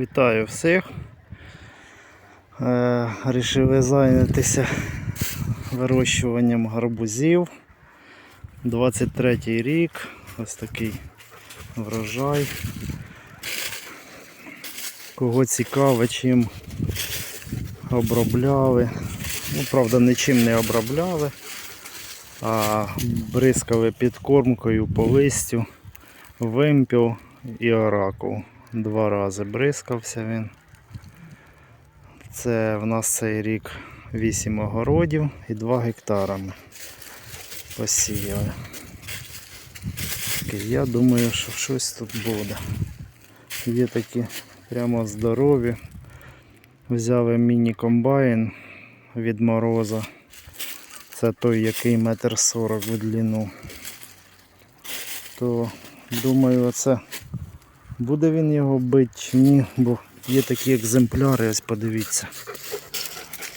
Вітаю всіх. Е, Рішили зайнятися вирощуванням гарбузів. 23 рік. Ось такий врожай. Кого цікаво, чим обробляли. Ну, правда, нічим не обробляли, а бризкали підкормкою по листю, вимпів і оракул. Два рази бризкався він. Це в нас цей рік 8 огородів і 2 гектара ми посіяли. Я думаю, що щось тут буде. Є такі прямо здорові. Взяли міні-комбайн від мороза. Це той, який метр сорок в длину. То думаю, оце буде він його бити чи ні, бо є такі екземпляри, ось подивіться.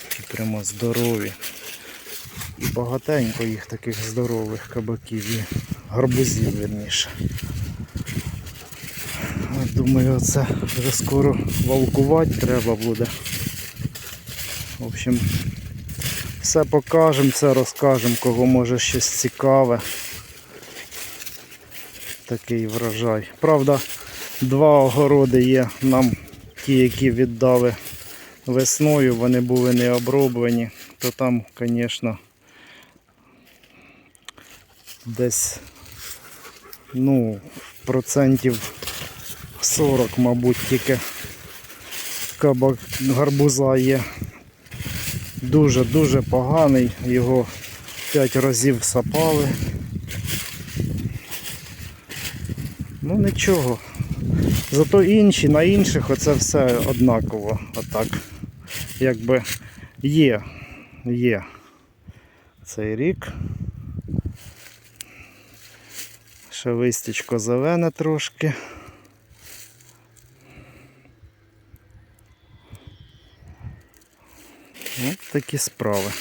Які прямо здорові. І багатенько їх таких здорових кабаків і гарбузів верніше. Думаю, це вже скоро валкувати треба буде. В общем, все покажемо, все розкажемо, кого може щось цікаве. Такий врожай. Правда, два огороди є нам ті, які віддали весною, вони були не оброблені, то там, звісно, десь ну, процентів 40, мабуть, тільки кабак гарбуза є. Дуже-дуже поганий, його 5 разів сапали. Ну нічого. Зато інші, на інших оце все однаково. Отак. Якби є, є цей рік. Ще листячко зелене трошки. Ось такі справи.